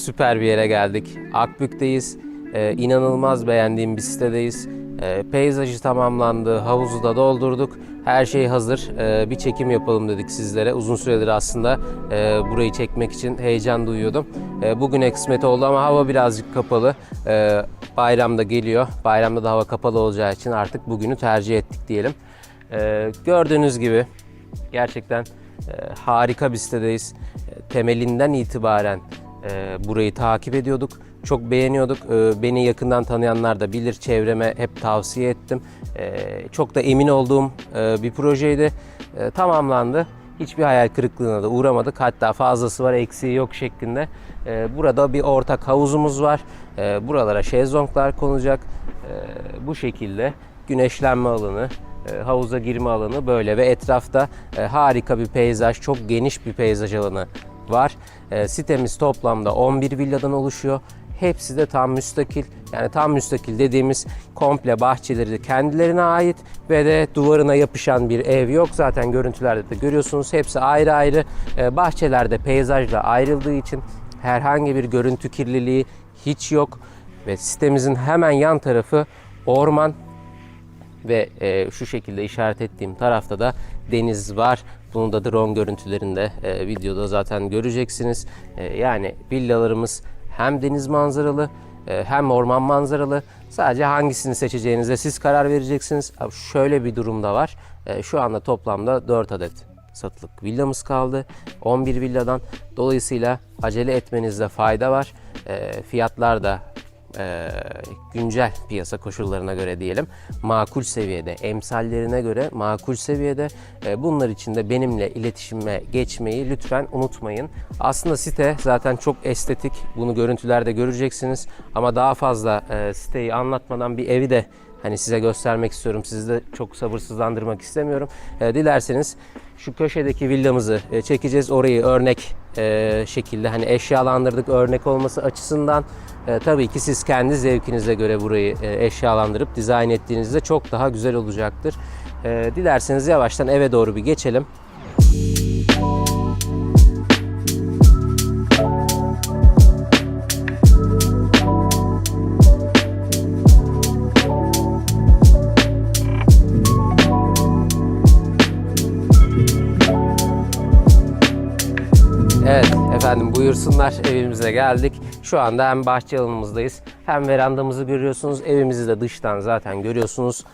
süper bir yere geldik. Akbük'teyiz. Ee, inanılmaz beğendiğim bir sitedeyiz. Ee, peyzajı tamamlandı, havuzu da doldurduk. Her şey hazır. Ee, bir çekim yapalım dedik sizlere. Uzun süredir aslında e, burayı çekmek için heyecan duyuyordum. E, bugüne kısmet oldu ama hava birazcık kapalı. E, bayram da geliyor. Bayramda da hava kapalı olacağı için artık bugünü tercih ettik diyelim. E, gördüğünüz gibi gerçekten e, harika bir sitedeyiz. E, temelinden itibaren e, burayı takip ediyorduk. Çok beğeniyorduk. E, beni yakından tanıyanlar da bilir. Çevreme hep tavsiye ettim. E, çok da emin olduğum e, bir projeydi. E, tamamlandı. Hiçbir hayal kırıklığına da uğramadık. Hatta fazlası var, eksiği yok şeklinde. E, burada bir ortak havuzumuz var. E, buralara şezlonglar konacak. E, bu şekilde güneşlenme alanı, e, havuza girme alanı böyle ve etrafta e, harika bir peyzaj, çok geniş bir peyzaj alanı var. E, sitemiz toplamda 11 villadan oluşuyor. Hepsi de tam müstakil. Yani tam müstakil dediğimiz komple bahçeleri de kendilerine ait ve de duvarına yapışan bir ev yok. Zaten görüntülerde de görüyorsunuz. Hepsi ayrı ayrı. E, bahçelerde peyzajla ayrıldığı için herhangi bir görüntü kirliliği hiç yok. Ve sitemizin hemen yan tarafı orman ve e, şu şekilde işaret ettiğim tarafta da deniz var. Bunu da drone görüntülerinde e, videoda zaten göreceksiniz. E, yani villalarımız hem deniz manzaralı e, hem orman manzaralı. Sadece hangisini seçeceğinize siz karar vereceksiniz. Şöyle bir durumda var. E, şu anda toplamda 4 adet satılık villamız kaldı. 11 villadan. Dolayısıyla acele etmenizde fayda var. E, fiyatlar da e, güncel piyasa koşullarına göre diyelim makul seviyede, emsallerine göre makul seviyede. E, bunlar için de benimle iletişime geçmeyi lütfen unutmayın. Aslında site zaten çok estetik. Bunu görüntülerde göreceksiniz. Ama daha fazla e, siteyi anlatmadan bir evi de hani size göstermek istiyorum. Sizi de çok sabırsızlandırmak istemiyorum. E, dilerseniz şu köşedeki villamızı e, çekeceğiz. Orayı örnek e, şekilde hani eşyalandırdık örnek olması açısından. E, tabii ki siz kendi zevkinize göre burayı e, eşyalandırıp dizayn ettiğinizde çok daha güzel olacaktır. E, dilerseniz yavaştan eve doğru bir geçelim. Efendim buyursunlar evimize geldik. Şu anda hem bahçe alanımızdayız hem verandamızı görüyorsunuz. Evimizi de dıştan zaten görüyorsunuz.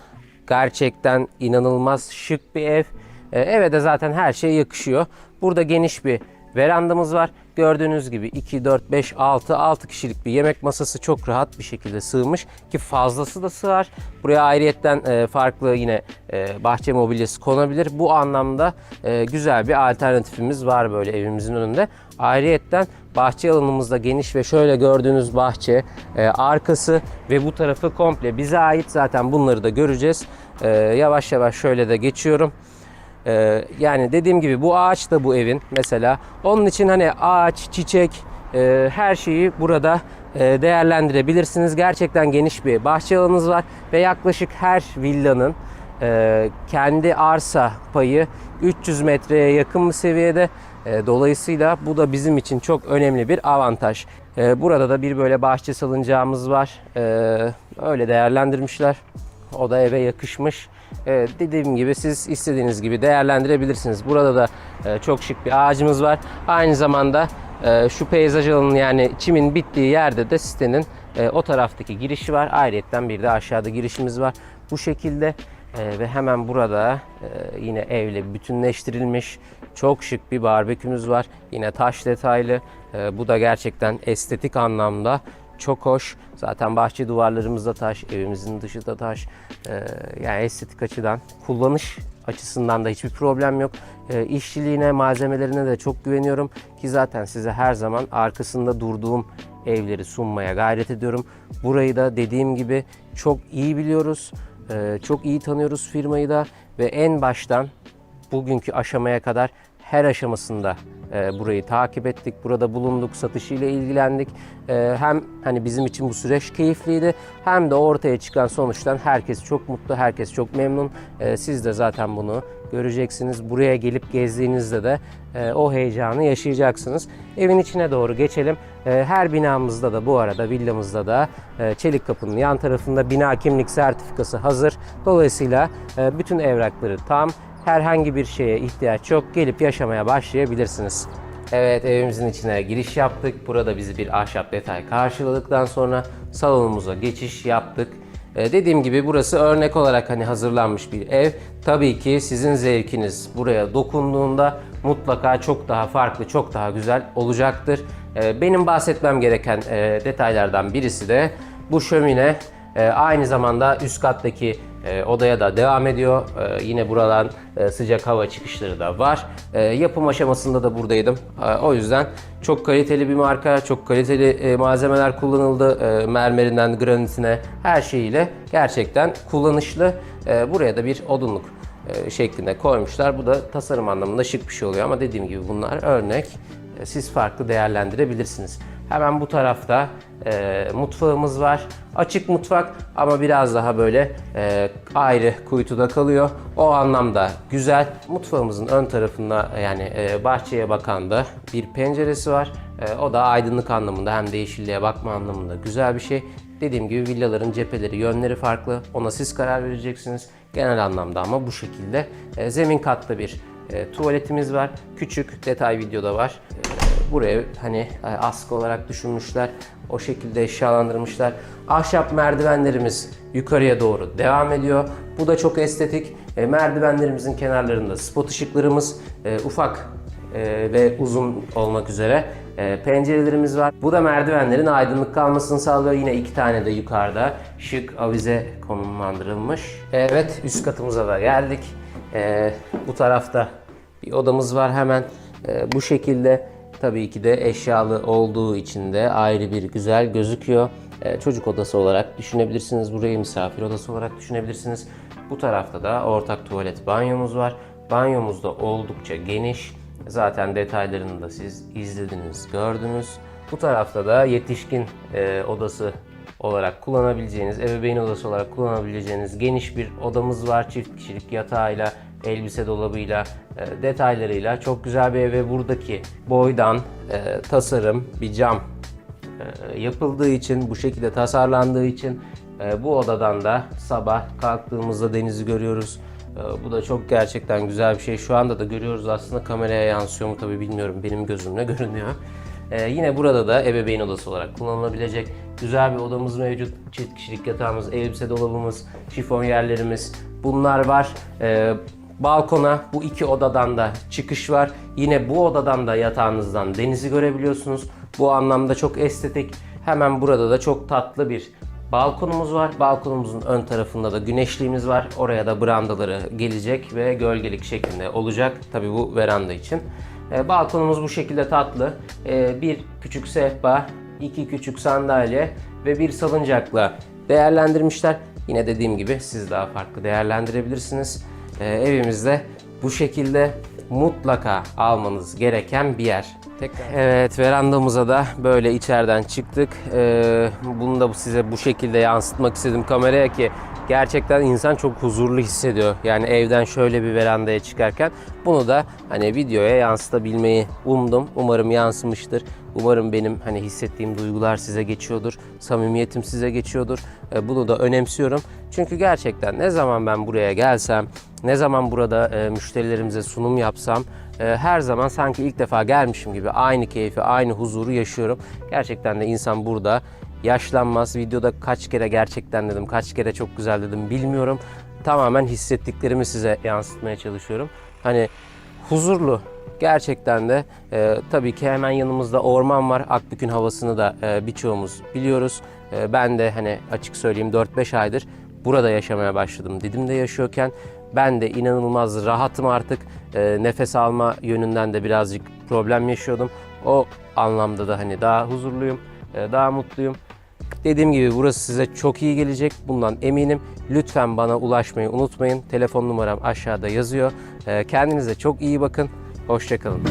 Gerçekten inanılmaz şık bir ev. Ee, eve de zaten her şey yakışıyor. Burada geniş bir verandamız var. Gördüğünüz gibi 2, 4, 5, 6, 6 kişilik bir yemek masası çok rahat bir şekilde sığmış. Ki fazlası da sığar. Buraya ayrıyetten e, farklı yine e, bahçe mobilyası konabilir. Bu anlamda e, güzel bir alternatifimiz var böyle evimizin önünde. Ayrıyetten bahçe alanımızda geniş ve şöyle gördüğünüz bahçe arkası ve bu tarafı komple bize ait. Zaten bunları da göreceğiz. Yavaş yavaş şöyle de geçiyorum. Ee, yani dediğim gibi bu ağaç da bu evin mesela. Onun için hani ağaç, çiçek, e, her şeyi burada e, değerlendirebilirsiniz. Gerçekten geniş bir bahçe alanınız var ve yaklaşık her villanın e, kendi arsa payı 300 metreye yakın bir seviyede. E, dolayısıyla bu da bizim için çok önemli bir avantaj. E, burada da bir böyle bahçe salıncağımız var. E, öyle değerlendirmişler. O da eve yakışmış. Evet, dediğim gibi siz istediğiniz gibi değerlendirebilirsiniz. Burada da e, çok şık bir ağacımız var. Aynı zamanda e, şu peyzaj alanının yani çimin bittiği yerde de sitenin e, o taraftaki girişi var. Ayrıyetten bir de aşağıda girişimiz var. Bu şekilde e, ve hemen burada e, yine evle bütünleştirilmiş çok şık bir barbekümüz var. Yine taş detaylı. E, bu da gerçekten estetik anlamda çok hoş. Zaten bahçe duvarlarımızda taş, evimizin dışı da taş. Ee, yani estetik açıdan, kullanış açısından da hiçbir problem yok. Ee, işçiliğine, malzemelerine de çok güveniyorum ki zaten size her zaman arkasında durduğum evleri sunmaya gayret ediyorum. Burayı da dediğim gibi çok iyi biliyoruz. Ee, çok iyi tanıyoruz firmayı da ve en baştan bugünkü aşamaya kadar her aşamasında e, burayı takip ettik. Burada bulunduk, satışıyla ilgilendik. E, hem hani bizim için bu süreç keyifliydi hem de ortaya çıkan sonuçtan herkes çok mutlu, herkes çok memnun. E, siz de zaten bunu göreceksiniz. Buraya gelip gezdiğinizde de e, o heyecanı yaşayacaksınız. Evin içine doğru geçelim. Her binamızda da bu arada villamızda da e, çelik kapının yan tarafında bina kimlik sertifikası hazır. Dolayısıyla e, bütün evrakları tam. Herhangi bir şeye ihtiyaç yok. Gelip yaşamaya başlayabilirsiniz. Evet evimizin içine giriş yaptık. Burada bizi bir ahşap detay karşıladıktan sonra salonumuza geçiş yaptık. Ee, dediğim gibi burası örnek olarak hani hazırlanmış bir ev. Tabii ki sizin zevkiniz buraya dokunduğunda mutlaka çok daha farklı, çok daha güzel olacaktır. Ee, benim bahsetmem gereken e, detaylardan birisi de bu şömine e, aynı zamanda üst kattaki e, odaya da devam ediyor. E, yine buradan e, sıcak hava çıkışları da var. E, yapım aşamasında da buradaydım. O yüzden çok kaliteli bir marka, çok kaliteli e, malzemeler kullanıldı. Mermerinden granitine her şeyiyle gerçekten kullanışlı. Buraya da bir odunluk şeklinde koymuşlar. Bu da tasarım anlamında şık bir şey oluyor ama dediğim gibi bunlar örnek. Siz farklı değerlendirebilirsiniz. Hemen bu tarafta e, mutfağımız var. Açık mutfak ama biraz daha böyle e, ayrı kuytuda kalıyor. O anlamda güzel. Mutfağımızın ön tarafında yani e, bahçeye bakan da bir penceresi var. E, o da aydınlık anlamında hem de yeşilliğe bakma anlamında güzel bir şey. Dediğim gibi villaların cepheleri, yönleri farklı. Ona siz karar vereceksiniz. Genel anlamda ama bu şekilde. E, zemin katta bir e, tuvaletimiz var. Küçük detay videoda var. E, buraya hani e, askı olarak düşünmüşler. O şekilde eşyalandırmışlar. Ahşap merdivenlerimiz yukarıya doğru devam ediyor. Bu da çok estetik. E, merdivenlerimizin kenarlarında spot ışıklarımız e, ufak e, ve uzun olmak üzere e, pencerelerimiz var. Bu da merdivenlerin aydınlık kalmasını sağlıyor. Yine iki tane de yukarıda şık avize konumlandırılmış. Evet üst katımıza da geldik. E, bu tarafta bir odamız var hemen e, bu şekilde. Tabii ki de eşyalı olduğu için de ayrı bir güzel gözüküyor. E, çocuk odası olarak düşünebilirsiniz. Burayı misafir odası olarak düşünebilirsiniz. Bu tarafta da ortak tuvalet banyomuz var. Banyomuz da oldukça geniş. Zaten detaylarını da siz izlediniz, gördünüz. Bu tarafta da yetişkin e, odası olarak kullanabileceğiniz, ebeveyn odası olarak kullanabileceğiniz geniş bir odamız var. Çift kişilik yatağıyla, elbise dolabıyla, e, detaylarıyla çok güzel bir ev ve buradaki boydan e, tasarım bir cam e, yapıldığı için, bu şekilde tasarlandığı için e, bu odadan da sabah kalktığımızda denizi görüyoruz. E, Bu da çok gerçekten güzel bir şey. Şu anda da görüyoruz aslında kameraya yansıyor mu tabii bilmiyorum. Benim gözümle görünüyor. E, yine burada da ebeveyn odası olarak kullanılabilecek güzel bir odamız mevcut. Çift kişilik yatağımız, elbise dolabımız, şifon yerlerimiz bunlar var. E, balkona bu iki odadan da çıkış var. Yine bu odadan da yatağınızdan denizi görebiliyorsunuz. Bu anlamda çok estetik. Hemen burada da çok tatlı bir balkonumuz var. Balkonumuzun ön tarafında da güneşliğimiz var. Oraya da brandaları gelecek ve gölgelik şeklinde olacak. Tabii bu veranda için. E, balkonumuz bu şekilde tatlı. E, bir küçük sehpa, iki küçük sandalye ve bir salıncakla değerlendirmişler. Yine dediğim gibi siz daha farklı değerlendirebilirsiniz. E, evimizde bu şekilde mutlaka almanız gereken bir yer. Tekrar. Evet verandamıza da böyle içeriden çıktık. Ee, bunu da size bu şekilde yansıtmak istedim kameraya ki gerçekten insan çok huzurlu hissediyor. Yani evden şöyle bir verandaya çıkarken bunu da hani videoya yansıtabilmeyi umdum. Umarım yansımıştır. Umarım benim hani hissettiğim duygular size geçiyordur. Samimiyetim size geçiyordur. Ee, bunu da önemsiyorum. Çünkü gerçekten ne zaman ben buraya gelsem, ne zaman burada e, müşterilerimize sunum yapsam e, her zaman sanki ilk defa gelmişim gibi aynı keyfi, aynı huzuru yaşıyorum. Gerçekten de insan burada yaşlanmaz. Videoda kaç kere gerçekten dedim, kaç kere çok güzel dedim bilmiyorum. Tamamen hissettiklerimi size yansıtmaya çalışıyorum. Hani huzurlu, Gerçekten de e, tabii ki hemen yanımızda orman var. Akbük'ün havasını da e, birçoğumuz biliyoruz. E, ben de hani açık söyleyeyim 4-5 aydır burada yaşamaya başladım. Didim'de yaşıyorken ben de inanılmaz rahatım artık. E, nefes alma yönünden de birazcık problem yaşıyordum. O anlamda da hani daha huzurluyum, e, daha mutluyum. Dediğim gibi burası size çok iyi gelecek. Bundan eminim. Lütfen bana ulaşmayı unutmayın. Telefon numaram aşağıda yazıyor. E, kendinize çok iyi bakın. Hoşçakalın.